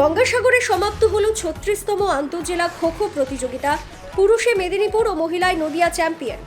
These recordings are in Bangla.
গঙ্গাসাগরে সমাপ্ত হল ছত্রিশতম আন্তজেলা খো খো প্রতিযোগিতা, পুরুষে মেদিনীপুর ও মহিলায় নদিয়া চ্যাম্পিয়ন।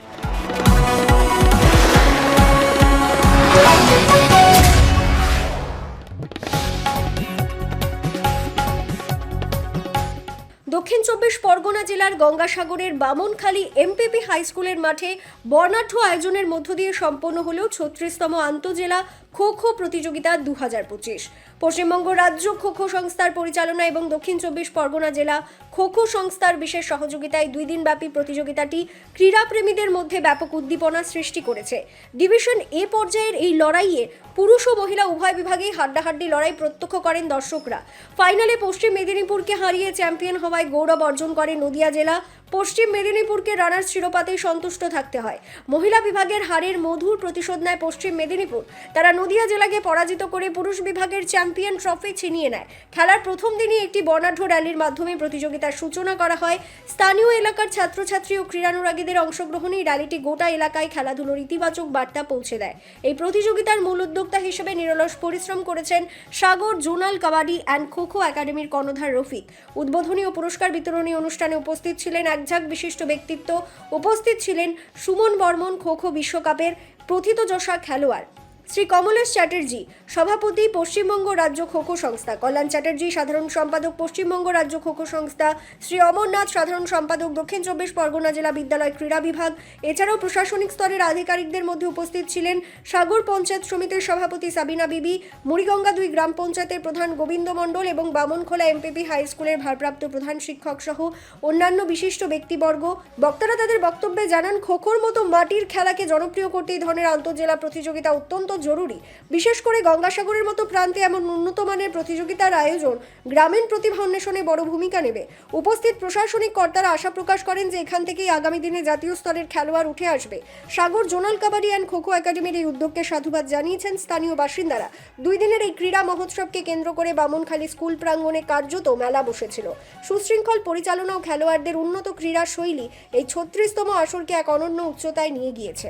দক্ষিণ চব্বিশ পরগনা জেলার গঙ্গাসাগরের বামনখালী এমপিপি হাই স্কুলের মাঠে বর্ণাঢ্য আয়োজনের মধ্য দিয়ে সম্পন্ন হল ছত্রিশতম আন্তজেলা খো খো প্রতিযোগিতা দু হাজার পঁচিশ। পশ্চিমবঙ্গ রাজ্য খো খো সংস্থার পরিচালনা এবং দক্ষিণ চব্বিশ পরগনা জেলা খো খো সংস্থার বিশেষ সহযোগিতায় দুই দিনব্যাপী প্রতিযোগিতাটি ক্রীড়াপ্রেমীদের মধ্যে ব্যাপক উদ্দীপনা সৃষ্টি করেছে। ডিভিশন এ পর্যায়ের এই লড়াইয়ে পুরুষ ও মহিলা উভয় বিভাগেই হাড্ডাহাড্ডি লড়াই প্রত্যক্ষ করেন দর্শকরা। ফাইনালে পশ্চিম মেদিনীপুরকে হারিয়ে চ্যাম্পিয়ন হওয়ায় গৌরব অর্জন করে নদিয়া জেলা। পশ্চিম মেদিনীপুরকে রানার শিরোপাতেই সন্তুষ্ট থাকতে হয়। মহিলা বিভাগের হারের মধুর প্রতিশোধ নেয় পশ্চিম মেদিনীপুর। তারা নদিয়া জেলাকে পরাজিত করে পুরুষ বিভাগের চ্যাম্পিয়ন ট্রফি ছিনিয়ে নেয়। খেলার প্রথম দিনই একটি বর্ণাঢ্য র্যালির মাধ্যমে প্রতিযোগিতার সূচনা করা হয়। স্থানীয় এলাকার ছাত্রছাত্রী ও ক্রীড়ানুরাগীদের অংশগ্রহণে এই র্যালিটি গোটা এলাকায় খেলাধুলোর ইতিবাচক বার্তা পৌঁছে দেয়। এই প্রতিযোগিতার মূল উদ্যোক্তা হিসেবে নিরলস পরিশ্রম করেছেন সাগর, জোনাল, কাবাডি অ্যান্ড খোখো একাডেমির কর্ণধার রফিক। উদ্বোধনী ও পুরস্কার বিতরণী অনুষ্ঠানে উপস্থিত ছিলেন একঝাঁক বিশিষ্ট ব্যক্তিত্ব। উপস্থিত ছিলেন সুমন বর্মন খোখো বিশ্বকাপের প্রথিতযশা খেলোয়াড়। শ্রী কমলেশ চ্যাটার্জি, সভাপতি পশ্চিমবঙ্গ রাজ্য খোখো সংস্থা, কল্যাণ চ্যাটার্জি, সাধারণ সম্পাদক পশ্চিমবঙ্গ রাজ্য খোখো সংস্থা, শ্রী অমরনাথ, সাধারণ সম্পাদক দক্ষিণ চব্বিশ পরগনা জেলা বিদ্যালয় ক্রীড়া বিভাগ। এছাড়াও প্রশাসনিক স্তরের আধিকারিকদের মধ্যে উপস্থিত ছিলেন সাগর পঞ্চায়েত সমিতির সভাপতি সাবিনা বিবি মুড়িগঙ্গা দুই গ্রাম পঞ্চায়েতের প্রধান গোবিন্দ মণ্ডল এবং বামনখোলা এমপিপি হাই স্কুলের ভারপ্রাপ্ত প্রধান শিক্ষক সহ অন্যান্য বিশিষ্ট ব্যক্তিবর্গ। বক্তারা তাদের বক্তব্যে জানান খোখোর মতো মাটির খেলাকে জনপ্রিয় করতে এই ধরনের আন্তঃজেলা প্রতিযোগিতা অত্যন্ত জরুরি। বিশেষ করে গঙ্গাসাগরের মতো প্রান্তে এমন উন্নত মানের প্রতিযোগিতার আয়োজন গ্রামীণ প্রতিভা অন্বেষণে বড় ভূমিকা নেবে। উপস্থিত প্রশাসনিক কর্তারা আশা প্রকাশ করেন যে এখান থেকেই আগামী দিনে জাতীয় স্তরের খেলোয়াড় উঠে আসবে। সাগর, জোনাল কাবাডি অ্যান্ড খোখো একাডেমির এই উদ্যোগকে সাধুবাদ জানিয়েছেন স্থানীয় বাসিন্দারা। দুই দিনের এই ক্রীড়া মহোৎসবকে কেন্দ্র করে বামনখালী স্কুল প্রাঙ্গণে কার্যত মেলা বসেছিল। সুশৃঙ্খল পরিচালনা ও খেলোয়াড়দের উন্নত ক্রীড়া শৈলী এই ছত্রিশতম আসরকে এক অনন্য উচ্চতায় নিয়ে গিয়েছে।